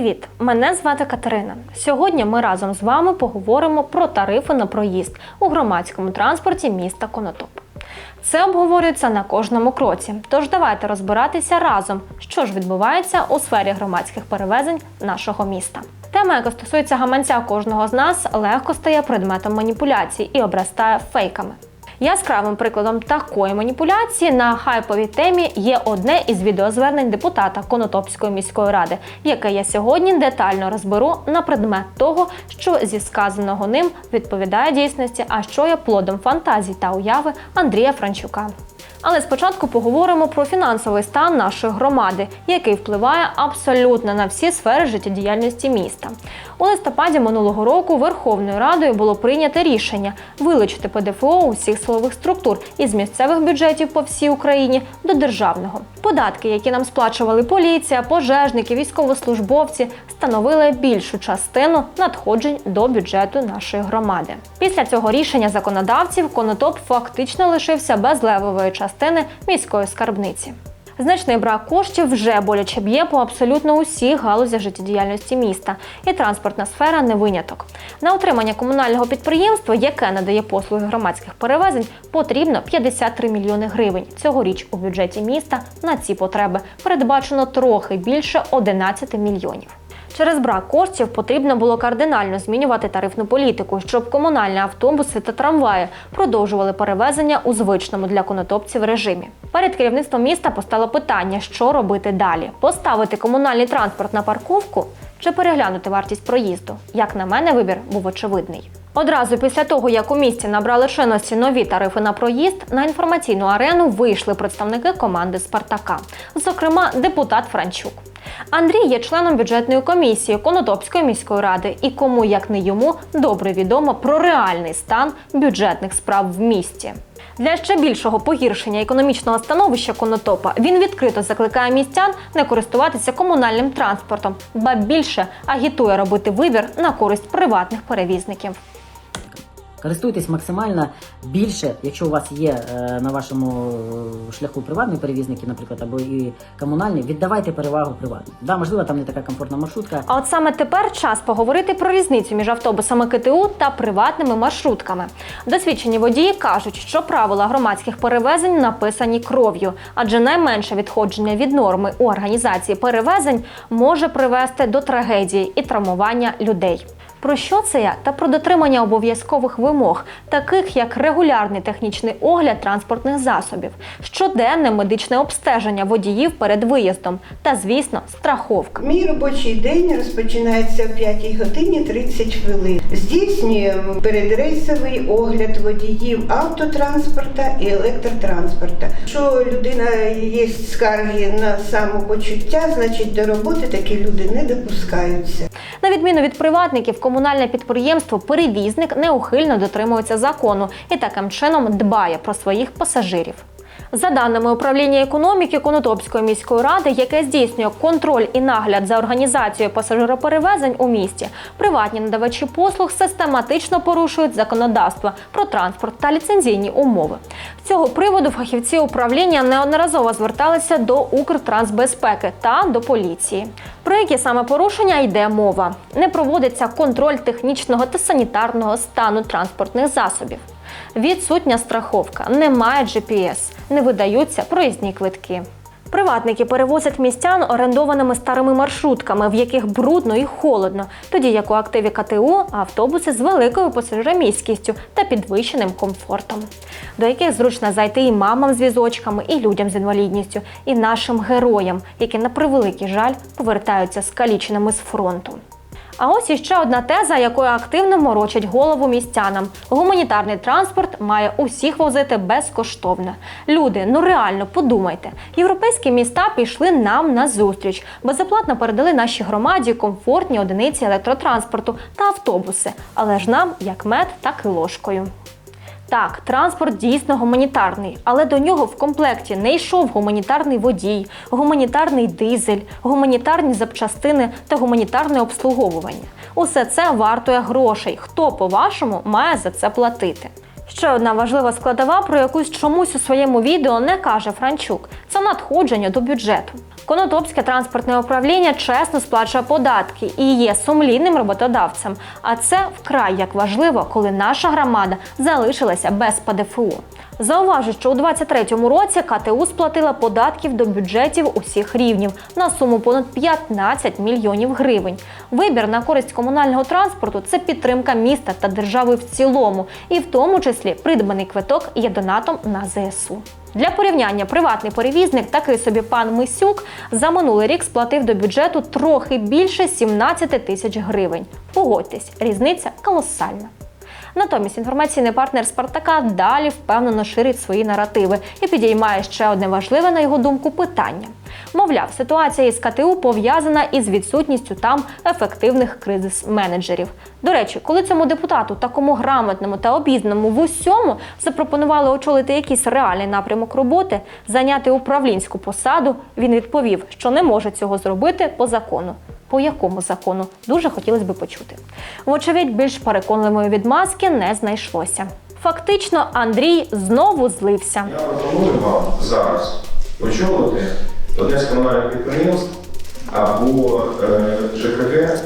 Привіт! Мене звати Катерина. Сьогодні ми разом з вами поговоримо про тарифи на проїзд у громадському транспорті міста Конотоп. Це обговорюється на кожному кроці. Тож давайте розбиратися разом, що ж відбувається у сфері громадських перевезень нашого міста. Тема, яка стосується гаманця кожного з нас, легко стає предметом маніпуляцій і обростає фейками. Яскравим прикладом такої маніпуляції на хайповій темі є одне із відеозвернень депутата Конотопської міської ради, яке я сьогодні детально розберу на предмет того, що зі сказаного ним відповідає дійсності, а що є плодом фантазій та уяви Андрія Франчука. Але спочатку поговоримо про фінансовий стан нашої громади, який впливає абсолютно на всі сфери життєдіяльності міста. У листопаді минулого року Верховною Радою було прийнято рішення вилучити ПДФО усіх силових структур із місцевих бюджетів по всій Україні до державного. Податки, які нам сплачували поліція, пожежники, військовослужбовці, становили більшу частину надходжень до бюджету нашої громади. Після цього рішення законодавців Конотоп фактично лишився без левової частини міської скарбниці. Значний брак коштів вже боляче б'є по абсолютно усіх галузях життєдіяльності міста, і транспортна сфера не виняток. На утримання комунального підприємства, яке надає послуги громадських перевезень, потрібно 53 мільйони гривень. Цьогоріч у бюджеті міста на ці потреби передбачено трохи більше 11 мільйонів. Через брак коштів потрібно було кардинально змінювати тарифну політику, щоб комунальні автобуси та трамваї продовжували перевезення у звичному для конотопців режимі. Перед керівництвом міста постало питання, що робити далі: поставити комунальний транспорт на парковку чи переглянути вартість проїзду. Як на мене, вибір був очевидний. Одразу після того, як у місті набрали чинності нові тарифи на проїзд, на інформаційну арену вийшли представники команди Спартака, зокрема депутат Франчук. Андрій є членом бюджетної комісії Конотопської міської ради, і кому як не йому добре відомо про реальний стан бюджетних справ в місті. Для ще більшого погіршення економічного становища Конотопа він відкрито закликає містян не користуватися комунальним транспортом, ба більше агітує робити вибір на користь приватних перевізників. Користуйтесь максимально більше, якщо у вас є е, на вашому е, шляху приватні перевізники, наприклад, або і комунальні, віддавайте перевагу приватним. Да, можливо, там не така комфортна маршрутка. А от саме тепер час поговорити про різницю між автобусами КТУ та приватними маршрутками. Досвідчені водії кажуть, що правила громадських перевезень написані кров'ю, адже найменше відходження від норми у організації перевезень може привести до трагедії і травмування людей. Про що це я та про дотримання обов'язкових вимог, таких як регулярний технічний огляд транспортних засобів, щоденне медичне обстеження водіїв перед виїздом та, звісно, страховка. Мій робочий день розпочинається о 5 годині 30 хвилин. Здійснюємо передрейсовий огляд водіїв автотранспорта і електротранспорта. Якщо людина є скарги на самопочуття, значить до роботи такі люди не допускаються. На відміну від приватників, комунальне підприємство перевізник неухильно дотримується закону і таким чином дбає про своїх пасажирів. За даними управління економіки Конотопської міської ради, яке здійснює контроль і нагляд за організацією пасажироперевезень у місті, приватні надавачі послуг систематично порушують законодавство про транспорт та ліцензійні умови. З цього приводу фахівці управління неодноразово зверталися до Укртрансбезпеки та до поліції. Про які саме порушення йде мова? Не проводиться контроль технічного та санітарного стану транспортних засобів. Відсутня страховка, немає GPS, не видаються проїзні квитки. Приватники перевозять містян орендованими старими маршрутками, в яких брудно і холодно, тоді як у активі КТУ автобуси з великою пасажироміськістю та підвищеним комфортом, до яких зручно зайти і мамам з візочками, і людям з інвалідністю, і нашим героям, які на превеликий жаль повертаються скаліченими з фронту. А ось іще одна теза, якою активно морочать голову містянам. Гуманітарний транспорт має усіх возити безкоштовно. Люди, ну реально подумайте, європейські міста пішли нам на зустріч, безоплатно передали нашій громаді комфортні одиниці електротранспорту та автобуси, але ж нам як мед, так і ложкою. Так, транспорт дійсно гуманітарний, але до нього в комплекті не йшов гуманітарний водій, гуманітарний дизель, гуманітарні запчастини та гуманітарне обслуговування. Усе це вартує грошей. Хто, по-вашому, має за це платити? Ще одна важлива складова, про якусь чомусь у своєму відео не каже Франчук, це надходження до бюджету. Конотопське транспортне управління чесно сплачує податки і є сумлінним роботодавцем. А це вкрай як важливо, коли наша громада залишилася без ПДФУ. Зауважу, що у 2023 році КТУ сплатила податків до бюджетів усіх рівнів на суму понад 15 мільйонів гривень. Вибір на користь комунального транспорту це підтримка міста та держави в цілому, і в тому числі придбаний квиток є донатом на ЗСУ. Для порівняння приватний перевізник, такий собі пан Мисюк, за минулий рік сплатив до бюджету трохи більше 17 тисяч гривень. Погодьтесь, різниця колосальна. Натомість інформаційний партнер Спартака далі впевнено ширить свої наративи і підіймає ще одне важливе, на його думку, питання. Мовляв, ситуація із КТУ пов'язана із відсутністю там ефективних кризис-менеджерів. До речі, коли цьому депутату, такому грамотному та обізнаному в усьому, запропонували очолити якийсь реальний напрямок роботи, зайняти управлінську посаду, він відповів, що не може цього зробити по закону. По якому закону дуже хотілося би почути. Вочевидь, більш переконливої відмазки не знайшлося. Фактично, Андрій знову злився. Я пропоную вам зараз очолити одне з комунальних підприємств або е, ЖКГ,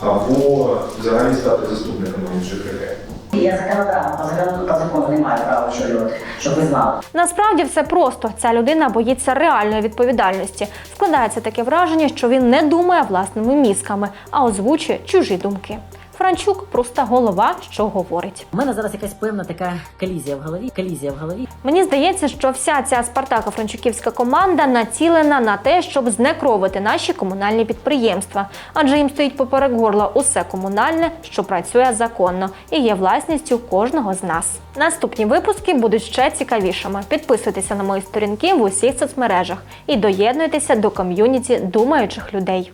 або взагалі стати заступником ЖКГ. Я законодавна, по закону, по закону не маю права очолювати, щоб ви знали. Насправді все просто. Ця людина боїться реальної відповідальності. Складається таке враження, що він не думає власними мізками, а озвучує чужі думки. Франчук просто голова, що говорить. У мене зараз якась певна така колізія в голові. Колізія в голові. Мені здається, що вся ця спартако франчуківська команда націлена на те, щоб знекровити наші комунальні підприємства, адже їм стоїть поперек горла усе комунальне, що працює законно і є власністю кожного з нас. Наступні випуски будуть ще цікавішими. Підписуйтеся на мої сторінки в усіх соцмережах і доєднуйтеся до ком'юніті думаючих людей.